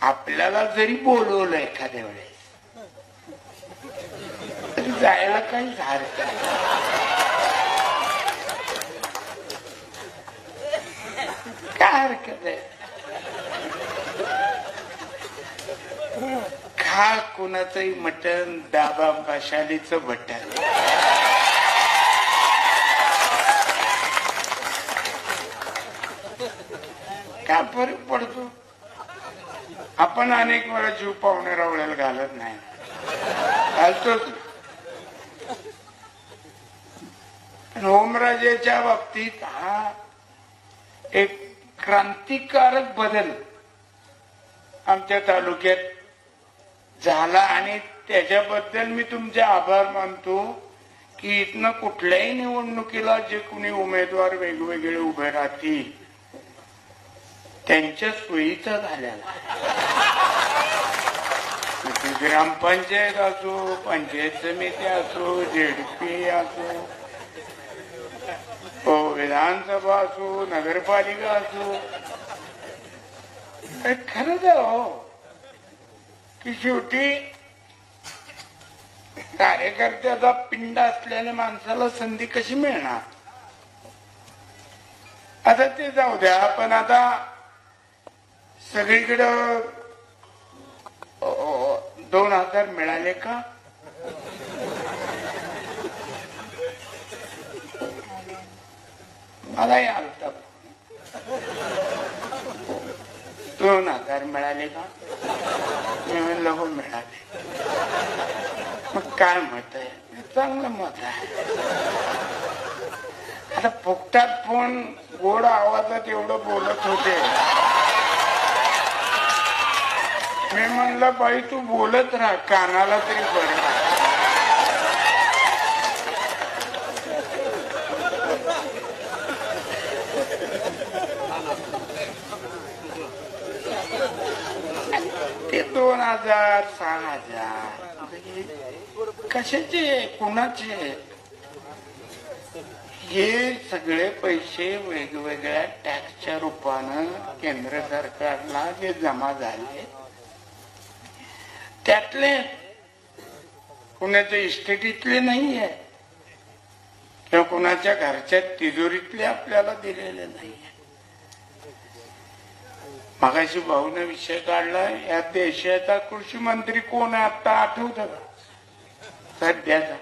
आपल्याला जरी बोलवलं एखाद्या वेळेस तरी जायला काही हरकत नाही. काय हरकत आहे? खा कुणाचंही मटण दाबा पाशालीच बटन का फरक पडतो? आपण अनेक वेळा जीव पाहुणे रावळ्याला घालत नाही. घालतोच होमराजेच्या बाबतीत हा एक क्रांतिकारक बदल आमच्या तालुक्यात झाला आणि त्याच्याबद्दल मी तुमचे आभार मानतो की इथनं कुठल्याही निवडणुकीला जे कुणी उमेदवार वेगवेगळे उभे राहतील त्यांच्या सोयीचा झालेला म्हणजे ग्रामपंचायत असो पंचायत समिती असो झेडपी असो हो, विधानसभा असो नगरपालिका असो. खरंच हो की शेवटी कार्यकर्त्याचा पिंड असलेल्या माणसाला संधी कशी मिळणार? आता ते जाऊ द्या पण आता सगळीकडं दोन हजार मिळाले का? मलाही आलता. दोन हजार मिळाले का? मी म्हणलं हो मिळाले. मग काय मत आहे? चांगलं मत आहे. आता फुकटात फोन गोड आवाजात एवढं बोलत होते? मी म्हणलं बाई तू बोलत राहा कानाला तरी बरं ते दोन हजार सहा हजार. कशाचे? कुणाचे? हे सगळे पैसे वेगवेगळ्या टॅक्सच्या रूपानं केंद्र सरकारला जे जमा झाले त्यातले कुणाच्या इस्टेटीतले नाही आहे किंवा कुणाच्या घरच्या तिजोरीतले आपल्याला दिलेले नाही आहे मगाशी भाऊने विषय काढला या देशाचा कृषी मंत्री कोण आहे? आता आठवत का? सध्याचा